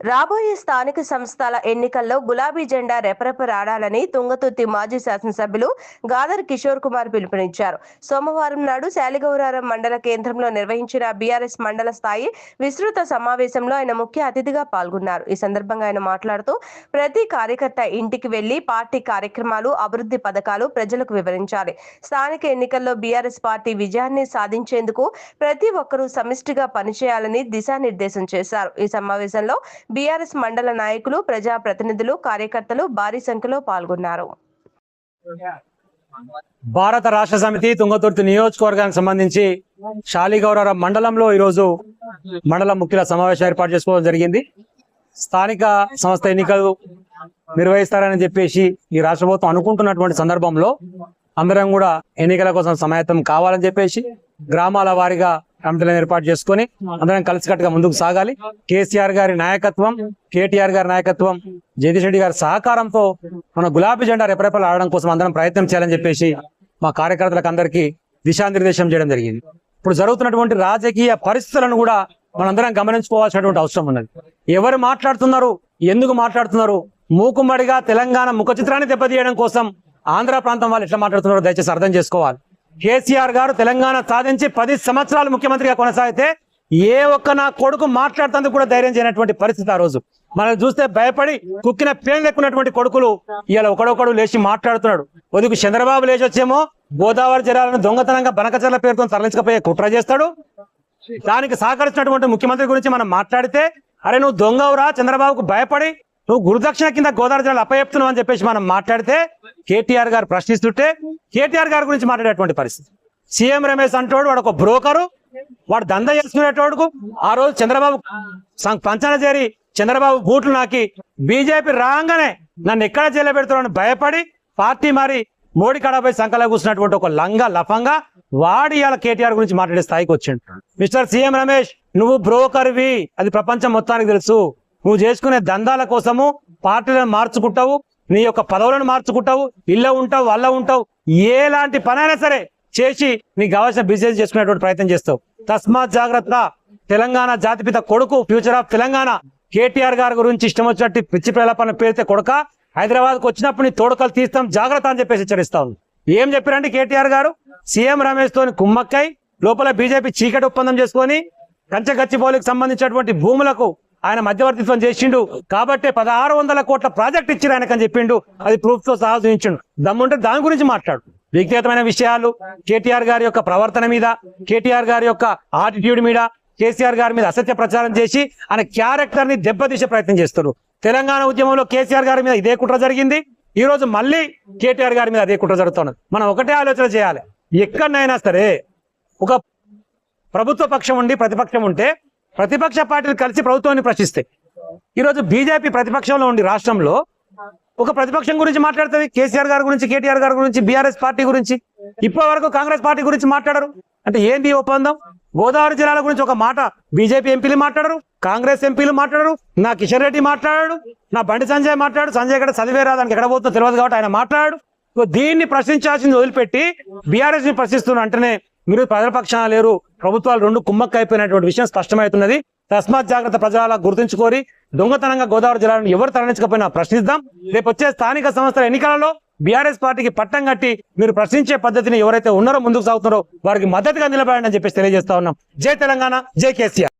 రాబోయే స్థానిక సంస్థల ఎన్నికల్లో గులాబీ జెండా రెపరెపరాడాలని తుంగతుర్తి మాజీ శాసనసభ్యులు గాదర్ కిషోర్ కుమార్ పిలుపునిచ్చారు. సోమవారం నాడు శాలిగౌరారం మండల కేంద్రంలో నిర్వహించిన బీఆర్ఎస్ మండల స్థాయి విస్తృత సమావేశంలో ఆయన ముఖ్య అతిథిగా పాల్గొన్నారు. ఈ సందర్భంగా ఆయన మాట్లాడుతూ ప్రతి కార్యకర్త ఇంటికి వెళ్ళి పార్టీ కార్యక్రమాలు అభివృద్ధి పథకాలు ప్రజలకు వివరించాలి. స్థానిక ఎన్నికల్లో బీఆర్ఎస్ పార్టీ విజయాన్ని సాధించేందుకు ప్రతి ఒక్కరూ సమిష్టిగా పనిచేయాలని దిశానిర్దేశం చేశారు. ఈ సమావేశంలో బీఆర్ఎస్ మండల నాయకులు ప్రజా ప్రతినిధులు కార్యకర్తలు భారీ సంఖ్యలో పాల్గొన్నారు. భారత రాష్ట్ర సమితి తుంగతుర్తి నియోజకవర్గానికి సంబంధించి శాలిగౌరవ మండలంలో ఈరోజు మండల ముఖ్యుల సమావేశం ఏర్పాటు చేసుకోవడం జరిగింది. స్థానిక సంస్థ ఎన్నికలు నిర్వహిస్తారని చెప్పేసి ఈ రాష్ట్ర ప్రభుత్వం అనుకుంటున్నటువంటి సందర్భంలో అందరం కూడా ఎన్నికల కోసం సమాయత్తం కావాలని చెప్పేసి గ్రామాల వారీగా కమిటీలను ఏర్పాటు చేసుకొని అందరం కలిసికట్టుగా ముందుకు సాగాలి. కేసీఆర్ గారి నాయకత్వం కేటీఆర్ గారి నాయకత్వం జగదీష్ రెడ్డి గారి సహకారంతో మన గులాబీ జెండా రెపరెపలు ఆడడం కోసం అందరం ప్రయత్నం చేయాలని చెప్పేసి మా కార్యకర్తలకు అందరికీ దిశానిర్దేశం చేయడం జరిగింది. ఇప్పుడు జరుగుతున్నటువంటి రాజకీయ పరిస్థితులను కూడా మనందరం గమనించుకోవాల్సినటువంటి అవసరం ఉన్నది. ఎవరు మాట్లాడుతున్నారు ఎందుకు మాట్లాడుతున్నారు మూకుమ్మడిగా తెలంగాణ ముఖ చిత్రాన్ని దెబ్బతీయడం కోసం ఆంధ్ర ప్రాంతం వాళ్ళు ఎట్లా మాట్లాడుతున్నారో దయచేసి అర్థం చేసుకోవాలి. కేసీఆర్ గారు తెలంగాణ సాధించి పది సంవత్సరాలు ముఖ్యమంత్రిగా కొనసాగితే ఏ ఒక్క నా కొడుకు మాట్లాడుతందుకు కూడా ధైర్యం చేయనటువంటి పరిస్థితి ఆ రోజు. మనల్ని చూస్తే భయపడి కుక్కిన పేరు లెక్కున్నటువంటి కొడుకులు ఇలా ఒకడొకడు లేచి మాట్లాడుతున్నాడు. ఒదుకు చంద్రబాబు లేచి వచ్చేమో గోదావరి జలాలను దొంగతనంగా బనకచర్ల పేరుతో తరలించకపోయే కుట్ర చేస్తాడు. దానికి సహకరిస్తున్నటువంటి ముఖ్యమంత్రి గురించి మనం మాట్లాడితే అరే నువ్వు దొంగవురా చంద్రబాబుకు భయపడి నువ్వు గురుదక్షిణ కింద గోదావరి జిల్లాలు అప్పచెప్తున్నావు అని చెప్పేసి మనం మాట్లాడితే కేటీఆర్ గారు ప్రశ్నిస్తుంటే కేటీఆర్ గారి గురించి మాట్లాడేటువంటి పరిస్థితి. సీఎం రమేష్ అంటోడు వాడు ఒక బ్రోకరు వాడు దంద చేసుకునేటోడుకు ఆ రోజు చంద్రబాబు పంచన చేరి చంద్రబాబు బూట్లు నాకి బీజేపీ రాగానే నన్ను ఎక్కడ జైలు భయపడి పార్టీ మారి మోడీ కడపై సంకల కూర్చున్నటువంటి ఒక లంగా లఫంగా వాడి ఇవాళ కేటీఆర్ గురించి మాట్లాడే స్థాయికి వచ్చిండు. మిస్టర్ సీఎం రమేష్ నువ్వు బ్రోకర్వి. అది ప్రపంచం మొత్తానికి తెలుసు. నువ్వు చేసుకునే దందాల కోసము పార్టీలను మార్చుకుంటావు నీ యొక్క పదవులను మార్చుకుంటావు ఇళ్ళ ఉంటావు వల్ల ఉంటావు ఎలాంటి పనైనా సరే చేసి నీకు కావాల్సిన బిజినెస్ చేసుకునేటువంటి ప్రయత్నం చేస్తావు. తస్మాత్ జాగ్రత్త. తెలంగాణ జాతిపిత కొడుకు ఫ్యూచర్ ఆఫ్ తెలంగాణ. కేటీఆర్ గారి గురించి ఇష్టం వచ్చినట్టు పిచ్చి ప్రలాపన పేరితే కొడుక హైదరాబాద్కు వచ్చినప్పుడు నీ తోడకలు తీస్తాం జాగ్రత్త అని చెప్పేసి హెచ్చరిస్తా ఏం చెప్పారంటే కేటీఆర్ గారు? సీఎం రమేష్ తోని కుమ్మక్కై లోపల బీజేపీ చీకటి ఒప్పందం చేసుకొని కంచగచ్చిపోలికి సంబంధించినటువంటి భూములకు ఆయన మధ్యవర్తిత్వం చేసిండు. కాబట్టి పదహారు వందల కోట్ల ప్రాజెక్ట్ ఇచ్చిన ఆయనకని చెప్పిండు. అది ప్రూఫ్తో సహా చూపించిండు. దమ్ముంటే దాని గురించి మాట్లాడు. వ్యక్తిగతమైన విషయాలు కేటీఆర్ గారి యొక్క ప్రవర్తన మీద కేటీఆర్ గారి యొక్క ఆటిట్యూడ్ మీద కేసీఆర్ గారి మీద అసత్య ప్రచారం చేసి ఆయన క్యారెక్టర్ని దెబ్బతీసే ప్రయత్నం చేస్తారు తెలంగాణ ఉద్యమంలో కేసీఆర్ గారి మీద ఇదే కుట్ర జరిగింది. ఈ రోజు మళ్ళీ కేటీఆర్ గారి మీద అదే కుట్ర జరుగుతున్నది. మనం ఒకటే ఆలోచన చేయాలి. ఎక్కడనైనా సరే ఒక ప్రభుత్వ పక్షం ఉండి ప్రతిపక్షం ఉంటే ప్రతిపక్ష పార్టీలు కలిసి ప్రభుత్వాన్ని ప్రశ్నిస్తాయి ఈరోజు బీజేపీ ప్రతిపక్షంలో ఉండి రాష్ట్రంలో ఒక ప్రతిపక్షం గురించి మాట్లాడుతుంది. కేసీఆర్ గారి గురించి కేటీఆర్ గారి గురించి బీఆర్ఎస్ పార్టీ గురించి. ఇప్పటి వరకు కాంగ్రెస్ పార్టీ గురించి మాట్లాడరు. అంటే ఏంది ఒప్పందం? గోదావరి జిల్లాల గురించి ఒక మాట బీజేపీ ఎంపీలు మాట్లాడరు కాంగ్రెస్ ఎంపీలు మాట్లాడరు నా కిషన్ రెడ్డి మాట్లాడాడు నా బండి సంజయ్ మాట్లాడు సంజయ్ గడ చదివే రాదానికి ఎక్కడ పోతుందో తెలియదు కాబట్టి ఆయన మాట్లాడాడు దీన్ని ప్రశ్నించాల్సింది వదిలిపెట్టి బీఆర్ఎస్ని ప్రశ్నిస్తున్న అంటేనే మీరు ప్రజల పక్షాన లేరు. ప్రభుత్వాలు రెండు కుమ్మక్క అయిపోయినటువంటి విషయం స్పష్టమవుతున్నది తస్మాత్ జాగ్రత్త ప్రజల గుర్తుంచుకోరి. దొంగతనంగా గోదావరి జిల్లాను ఎవరు తరలించకపోయినా ప్రశ్నిద్దాం. రేపు వచ్చే స్థానిక సంస్థల ఎన్నికలలో బీఆర్ఎస్ పార్టీకి పట్టం కట్టి మీరు ప్రశ్నించే పద్ధతిని ఎవరైతే ఉన్నారో ముందుకు సాగుతున్నారో వారికి మద్దతుగా నిలబడండి అని చెప్పేసి తెలియజేస్తా ఉన్నాం. జై తెలంగాణ జై కేసీఆర్.